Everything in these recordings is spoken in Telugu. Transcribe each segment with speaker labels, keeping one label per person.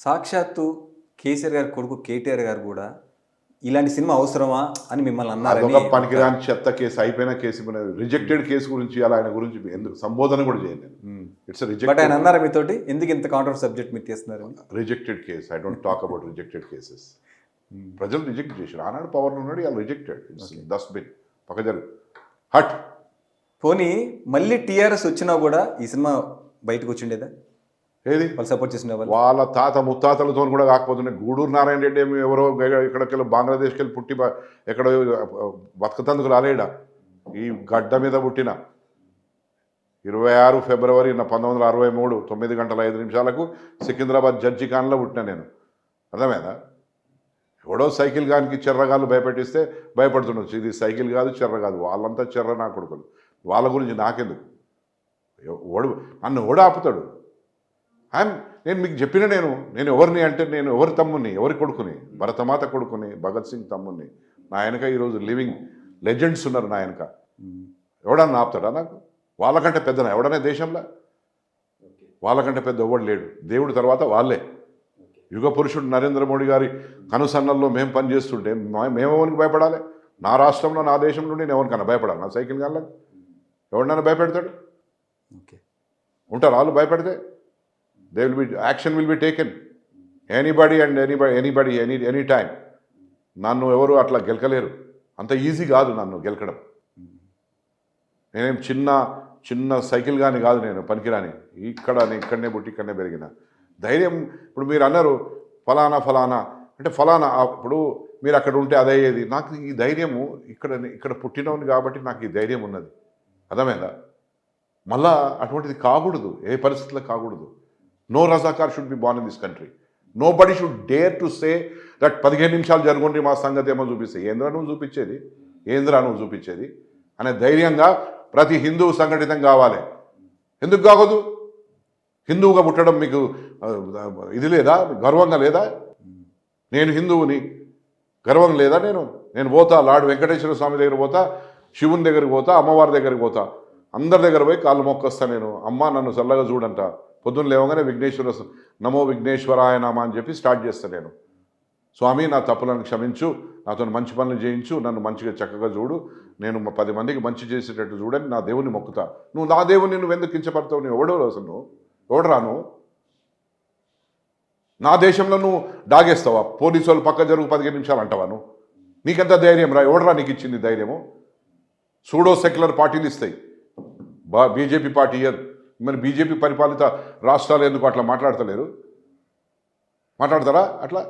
Speaker 1: సాక్షాత్తు కేసీఆర్ గారి కొడుకు కేటీఆర్ గారు కూడా ఇలాంటి సినిమా అవసరమా అని మిమ్మల్ని అన్నారని
Speaker 2: అదొక పనికిరాని చెత్త కేసు అయిపోయిన కేసు రిజెక్టెడ్ కేసు గురించి అలా ఆయన గురించి ఎందుకు సంబోధన కూడా చేయను ఇట్స్
Speaker 1: బట్ ఆయన అన్నారా మీతోటి? ఎందుకు ఇంత కాంట్రవర్ సబ్జెక్ట్ మీరు తీస్తున్నారు
Speaker 2: rejected case I don't talk about rejected cases ప్రజలు రిజెక్ట్ చేశారు. ఆనాడు పవర్ ఉన్నాడు వాళ్ళు రిజెక్టెడ్ డస్ట్బిన్ పక్క జరుగు హట్.
Speaker 1: పోనీ మళ్ళీ టీఆర్ఎస్ వచ్చినా కూడా ఈ సినిమా బయటకు వచ్చిండేదా?
Speaker 2: ఏది?
Speaker 1: వాళ్ళు సపోర్ట్ చేసిన వాళ్ళు.
Speaker 2: వాళ్ళ తాత ముత్తాతలతో కూడా కాకపోతున్నాయి గూడూరు నారాయణ రెడ్డి ఏమి ఎవరో ఎక్కడికెళ్ళి బంగ్లాదేశ్కి వెళ్ళి పుట్టి ఎక్కడో బతకతందుకు రాలేడా? ఈ గడ్డ మీద పుట్టిన. ఇరవై ఆరు ఫిబ్రవరి పంతొమ్మిది వందల అరవై మూడు తొమ్మిది గంటల ఐదు నిమిషాలకు సికింద్రాబాద్ జడ్జి ఖాన్లో పుట్టిన నేను. అర్థమైందా? ఎవడో సైకిల్ గానికి చెర్రగాళ్ళు భయపెట్టిస్తే భయపడుతుండొచ్చు. ఇది సైకిల్ కాదు చెర్ర కాదు. వాళ్ళంతా చెర్ర నా కొడుకులు. వాళ్ళ గురించి నాకెందుకు? ఓడు నన్ను ఓడు ఆపుతాడు? ఐఎమ్ నేను మీకు చెప్పిన నేను నేను ఎవరిని అంటే నేను ఎవరి తమ్ముని ఎవరి కొడుకుని భరతమాత కొడుకుని భగత్ సింగ్ తమ్ముని నా వెనక ఈరోజు లివింగ్ లెజెండ్స్ ఉన్నారు నా వెనక. ఎవడన్నా ఆపుతాడా నాకు? వాళ్ళకంటే పెద్దనా? ఎవడనే దేశంలో? వాళ్ళకంటే పెద్ద ఎవడు లేడు. దేవుడి తర్వాత వాళ్ళే. యుగ పురుషుడు నరేంద్ర మోడీ గారి కనుసన్నల్లో మేము పనిచేస్తుంటే మేము ఎవరికి భయపడాలి? నా రాష్ట్రంలో నా దేశంలో నేను ఎవరికన్నా భయపడాలి? నా సైకిల్ గాళ్ళకి? ఎవరినైనా భయపెడతాడు?
Speaker 1: ఓకే.
Speaker 2: ఉంటారు వాళ్ళు భయపడితే? They will be action will be taken anybody and anybody anybody any any time నన్ను ఎవరు అట్లా గెలకలేరు. అంత ఈజీ కాదు నన్ను గెలకడం. నేనేం చిన్న చిన్న సైకిల్ కానీ కాదు నేను పనికిరాని. ఇక్కడ నేను ఇక్కడనే పుట్టి ఇక్కడనే పెరిగిన. ధైర్యం ఇప్పుడు మీరు అన్నారు ఫలానా ఫలానా. అంటే ఫలానా అప్పుడు ఇప్పుడు మీరు అక్కడ ఉంటే అదయ్యేది అయ్యేది నాకు ఈ ధైర్యము ఇక్కడ ఇక్కడ పుట్టినవును కాబట్టి నాకు ఈ ధైర్యం ఉన్నది. అర్థమైందా? మళ్ళా అటువంటిది కాకూడదు. ఏ పరిస్థితుల్లో కాకూడదు. No Razakar should be ban in this country nobody should dare to say that పదిహేను నిమిషాలు జరుగుండి మా సంగతి ఏమో చూపిస్తే. ఏంద్రా నువ్వు చూపించేది? ఏంద్రా నువ్వు చూపించేది? అనే ధైర్యంగా ప్రతి హిందువు సంఘటితం కావాలి. ఎందుకు కాకూడదు? హిందువుగా పుట్టడం మీకు ఇది లేదా? గర్వంగా లేదా? నేను హిందువుని. గర్వం లేదా నేను? నేను పోతా లార్డ్ వెంకటేశ్వర స్వామి దగ్గర పోతా శివుని దగ్గరికి పోతా అమ్మవారి దగ్గరికి పోతా. అందరి దగ్గర పోయి కాళ్ళు మొక్కొస్తా నేను. అమ్మ నన్ను చల్లగా చూడంట. పొద్దున్న లేవగానే విఘ్నేశ్వర నమో విఘ్నేశ్వరాయ నామా అని చెప్పి స్టార్ట్ చేస్తాను నేను. స్వామి నా తప్పులను క్షమించు నాతో మంచి పనులు చేయించు నన్ను మంచిగా చక్కగా చూడు నేను పది మందికి మంచి చేసేటట్టు చూడని నా దేవుని మొక్కుతా. నువ్వు నా దేవుని నువ్వు ఎందుకు కించపడతావు? నువ్వు ఎవడో అసలు నువ్వు? ఎవడరా నా దేశంలో నువ్వు డాగేస్తావా పోలీసు వాళ్ళు పక్క జరుగు పదిహేను నిమిషాలు అంటావా నువ్వు? నీకెంత ధైర్యం రా? ఎవడరా నీకు ఇచ్చింది ధైర్యము? సూడో సెక్యులర్ పార్టీలు ఇస్తాయి. బా బీజేపీ పార్టీ ఇయ్యదు. మరి బీజేపీ పరిపాలిత రాష్ట్రాలు ఎందుకు అట్లా మాట్లాడతలేరు? మాట్లాడతారా అట్లా?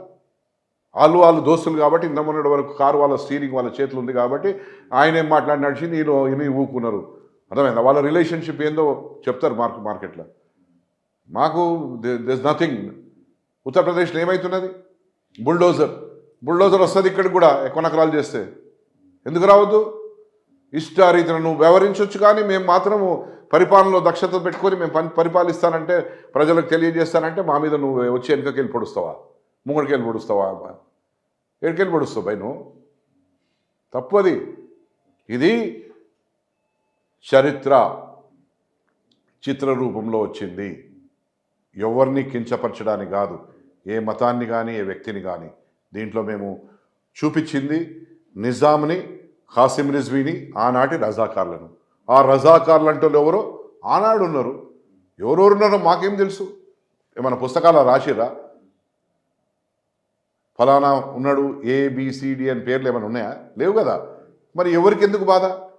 Speaker 2: వాళ్ళు వాళ్ళు దోస్తులు కాబట్టి ఇంత మొన్నటి వరకు కారు వాళ్ళ స్టీరింగ్ వాళ్ళ చేతులు ఉంది కాబట్టి ఆయన ఏం మాట్లాడి నడిచి నేను ఇని ఊకున్నారు అర్థమైందా? వాళ్ళ రిలేషన్షిప్ ఏందో చెప్తారు మార్క్ మార్కెట్లో మాకు దిస్ నథింగ్ ఉత్తరప్రదేశ్లో ఏమవుతున్నది బుల్డోజర్ బుల్డోజర్ వస్తుంది ఇక్కడికి కూడా కొనకరాలు చేస్తే. ఎందుకు రావద్దు? ఇష్టారీతిన నువ్వు వ్యవహరించవచ్చు కానీ మేము మాత్రము పరిపాలనలో దక్షత పెట్టుకొని మేము పని పరిపాలిస్తానంటే ప్రజలకు తెలియజేస్తానంటే మా మీద నువ్వు వచ్చి వెనుకకి వెళ్ళి పొడుస్తావా? ముంగడికి వెళ్ళి పొడుస్తావా? ఎక్కడికి పొడుస్తావు భయ్ నువ్వు? తప్పు అది. ఇది చరిత్ర చిత్ర రూపంలో వచ్చింది. ఎవరిని కించపరచడానికి కాదు. ఏ మతాన్ని కానీ ఏ వ్యక్తిని కానీ దీంట్లో మేము చూపించింది నిజాంని ఖాసిం రిజ్వీని ఆనాటి రజాకార్లను. ఆ రజాకార్లు అంటే ఎవరో ఆనాడు ఉన్నారు. ఎవరెవరు ఉన్నారో మాకేం తెలుసు. ఏమైనా పుస్తకాలు రాసిరా ఫలానా ఉన్నాడు ఏబిసిడి అని పేర్లు ఏమైనా ఉన్నాయా? లేవు కదా. మరి ఎవరికి ఎందుకు బాధ?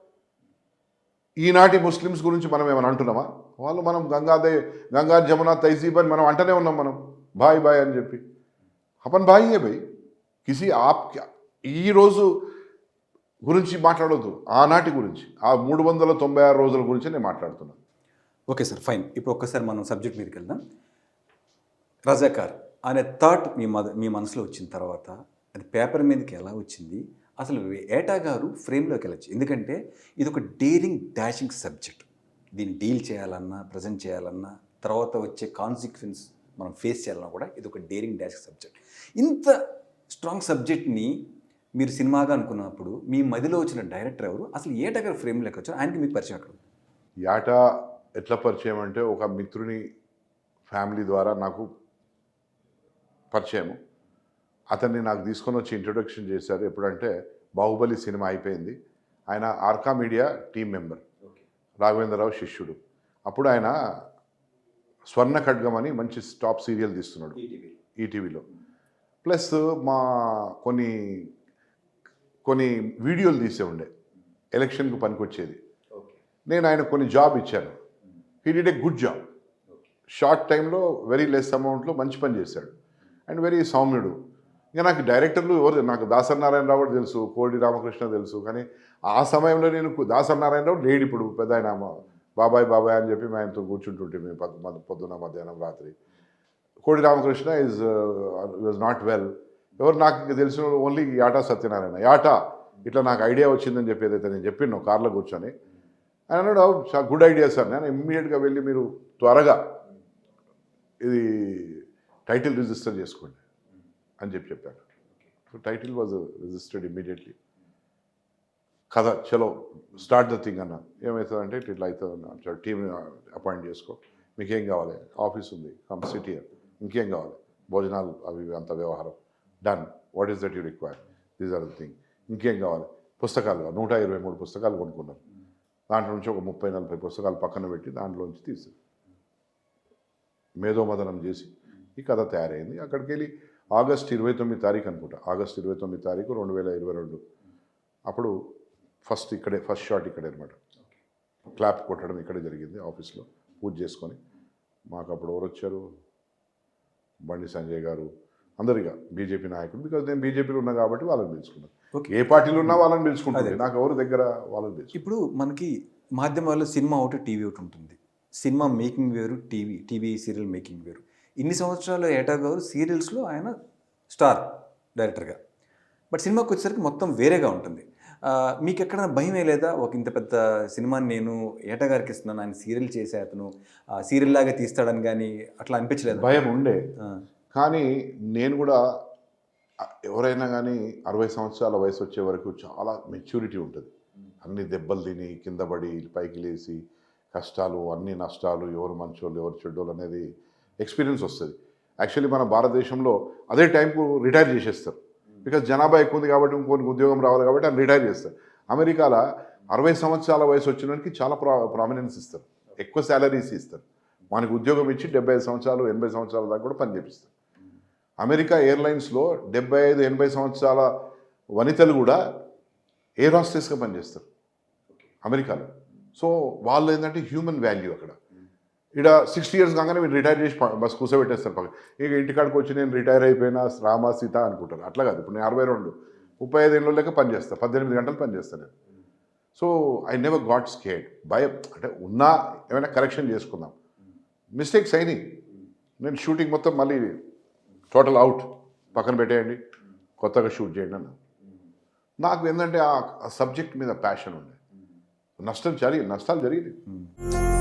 Speaker 2: ఈనాటి ముస్లిమ్స్ గురించి మనం ఏమైనా అంటున్నామా? వాళ్ళు మనం గంగాదే గంగా జమున తైజీబ్ అని మనం అంటనే ఉన్నాం మనం. బాయ్ బాయ్ అని చెప్పి. అపన్ బాయ్ ఏ భయ్ కిసి ఆప్ ఈరోజు గురించి మాట్లాడొద్దు. ఆనాటి గురించి. ఆ మూడు వందల తొంభై ఆరు రోజుల గురించి నేను మాట్లాడుతున్నాను
Speaker 1: ఓకే సార్ ఫైన్. ఇప్పుడు ఒక్కసారి మనం సబ్జెక్ట్ మీదకి వెళ్దాం. రజాకార్ అనే థాట్ మీ మద మీ మనసులో వచ్చిన తర్వాత అది పేపర్ మీదకి ఎలా వచ్చింది? అసలు ఏటా గారు ఫ్రేమ్లోకి వెళ్ళచ్చు. ఎందుకంటే ఇది ఒక డేరింగ్ డాషింగ్ సబ్జెక్ట్. దీన్ని డీల్ చేయాలన్నా ప్రజెంట్ చేయాలన్నా తర్వాత వచ్చే కాన్సిక్వెన్స్ మనం ఫేస్ చేయాలన్నా కూడా ఇది ఒక డేరింగ్ డాషింగ్ సబ్జెక్ట్. ఇంత స్ట్రాంగ్ సబ్జెక్ట్ని మీరు సినిమాగా అనుకున్నప్పుడు మీ మదిలో వచ్చిన డైరెక్టర్ ఎవరు? అసలు ఏటా గారు ఫ్రేమ్లోకి వచ్చారు? ఆయనకి మీకు పరిచయం అక్కడ.
Speaker 2: యాట ఎట్లా పరిచయం అంటే ఒక మిత్రుని ఫ్యామిలీ ద్వారా నాకు పరిచయము. అతన్ని నాకు తీసుకొని వచ్చి ఇంట్రొడక్షన్ చేశారు. ఎప్పుడంటే బాహుబలి సినిమా అయిపోయింది. ఆయన Arka media team member. Raghavendra Rao శిష్యుడు. అప్పుడు ఆయన స్వర్ణ ఖడ్గం అని మంచి టాప్ సీరియల్ తీస్తున్నాడు ఈటీవీలో. ప్లస్ మా కొన్ని కొన్ని వీడియోలు తీసే ఉండే ఎలక్షన్కు పనికొచ్చేది. నేను ఆయన కొన్ని జాబ్ ఇచ్చాను. He did a good job short టైంలో వెరీ లెస్ అమౌంట్లో మంచి పని చేశాడు. అండ్ వెరీ సౌమ్యుడు. ఇంకా నాకు డైరెక్టర్లు ఎవరు నాకు దాసరి నారాయణరావు కూడా తెలుసు కోడి రామకృష్ణ తెలుసు. కానీ ఆ సమయంలో నేను దాసరి నారాయణరావు లేడు ఇప్పుడు పెద్ద ఆయన బాబాయ్ బాబాయ్ అని చెప్పి మేము ఆయనతో కూర్చుంటుంటే మేము పొద్దున మధ్యాహ్నం రాత్రి. Kodi Ramakrishna is was not well ఎవరు నాకు తెలిసిన ఓన్లీ యాటా సత్యనారాయణ. యాటా ఇట్లా నాకు ఐడియా వచ్చిందని చెప్పి ఏదైతే నేను చెప్పిన కార్లో కూర్చొని. ఆయన అన్నాడు "చాలా గుడ్ ఐడియా సార్ నేను ఇమ్మీడియట్గా వెళ్ళి మీరు త్వరగా ఇది టైటిల్ రిజిస్టర్ చేసుకోండి అని చెప్పి చెప్పాను. టైటిల్ వాజ్ రిజిస్టర్డ్ ఇమ్మీడియట్లీ కథ చలో స్టార్ట్ ద థింగ్ అన్న ఏమవుతుందంటే ఇట్లా ఇట్లా అవుతుంది అన్న అపాయింట్ చేసుకో. మీకేం కావాలి? ఆఫీస్ ఉంది కమ్ సిటీ ఇంకేం కావాలి? భోజనాలు అవి అంత వ్యవహారం. Done what is that you require these are the thing ఇంకేం కావాలి? పుస్తకాలు నూట ఇరవై మూడు పుస్తకాలు కొనుక్కున్నారు దాంట్లో నుంచి ఒక ముప్పై నలభై పుస్తకాలు పక్కన పెట్టి దాంట్లోంచి తీసి మేధోమదనం చేసి ఈ కథ తయారైంది. అక్కడికి వెళ్ళి ఆగస్ట్ ఇరవై తొమ్మిది తారీఖు అనుకుంటా. ఆగస్ట్ ఇరవై తొమ్మిది తారీఖు రెండు వేల ఇరవై రెండు. అప్పుడు ఫస్ట్ ఇక్కడే ఫస్ట్ షాట్ ఇక్కడే అనమాట క్లాప్ కొట్టడం ఇక్కడే జరిగింది ఆఫీస్లో. పూజ చేసుకొని మాకు అప్పుడు ఎవరు వచ్చారు బండి సంజయ్ గారు అందరిగా బీజేపీ నాయకులు బికాజ్ నేను బీజేపీలో ఉన్నా కాబట్టి వాళ్ళని పిలుచుకున్నాను. ఏ పార్టీలో ఉన్నా వాళ్ళని పిలుచుకుంటుంది నాకు ఎవరు దగ్గర వాళ్ళని పిలుచుకుంటాను.
Speaker 1: ఇప్పుడు మనకి మాధ్యమాల్లో సినిమా ఒకటి టీవీ ఒకటి ఉంటుంది. సినిమా మేకింగ్ వేరు టీవీ టీవీ సీరియల్ మేకింగ్ వేరు. ఇన్ని సంవత్సరాలు ఏటా గారు సీరియల్స్లో ఆయన స్టార్ డైరెక్టర్గా. బట్ సినిమాకి వచ్చేసరికి మొత్తం వేరేగా ఉంటుంది. మీకు ఎక్కడ భయమే లేదా ఒక ఇంత పెద్ద సినిమాని నేను ఏటా గారికి ఇస్తున్నాను ఆయన సీరియల్ చేసే అతను సీరియల్ లాగా తీస్తాడని కానీ అట్లా అనిపించలేదు?
Speaker 2: భయం ఉండే. కానీ నేను కూడా ఎవరైనా కానీ అరవై సంవత్సరాల వయసు వచ్చే వరకు చాలా మెచ్యూరిటీ ఉంటుంది. అన్ని దెబ్బలు తిని కింద పడి పైకి లేచి కష్టాలు అన్ని నష్టాలు ఎవరు మంచోళ్ళు ఎవరు చెడ్డోళ్ళు అనేది ఎక్స్పీరియన్స్ వస్తుంది. యాక్చువల్లీ మన భారతదేశంలో అదే టైంకు రిటైర్ చేసేస్తారు. బికాజ్ జనాభా ఎక్కువ ఉంది కాబట్టి ఇంకొన్ని ఉద్యోగం రావాలి కాబట్టి అని రిటైర్ చేస్తారు. అమెరికాలో అరవై సంవత్సరాల వయసు వచ్చినకి చాలా ప్రా ప్రామినెన్స్ ఇస్తారు. ఎక్కువ శాలరీస్ ఇస్తారు. మనకి ఉద్యోగం ఇచ్చి డెబ్బై ఐదు సంవత్సరాలు ఎనభై సంవత్సరాల దాకా కూడా పని చేపిస్తారు. అమెరికా ఎయిర్లైన్స్లో డెబ్బై ఐదు ఎనభై సంవత్సరాల వనితలు కూడా ఎయిర్ హాస్టెస్గా పనిచేస్తారు. అమెరికాలో. సో వాళ్ళు ఏంటంటే హ్యూమన్ వాల్యూ అక్కడ. ఇక్కడ సిక్స్టీ ఇయర్స్ కాగానే మీరు రిటైర్ చేసి బస్ కూర్చోబెట్టేస్తారు పక్కన ఇక ఇంటికాడికి వచ్చి నేను రిటైర్ అయిపోయినా రామ సీత అనుకుంటారు. అట్లా కాదు. ఇప్పుడు నేను అరవై రెండు ముప్పై ఐదు ఏళ్ళ లెక్క పనిచేస్తాను పద్దెనిమిది గంటలు పనిచేస్తాను నేను. So I never got scared భయం. అంటే ఉన్నా ఏమైనా కరెక్షన్ చేసుకుందాం. మిస్టేక్స్ అయినాయి నేను షూటింగ్ మొత్తం మళ్ళీ టోటల్ అవుట్. పక్కన పెట్టేయండి. కొత్తగా షూట్ చేయండి అన్న నాకు ఏంటంటే ఆ సబ్జెక్ట్ మీద ప్యాషన్ ఉండే నష్టం జరిగి నష్టాలు జరిగినాయి.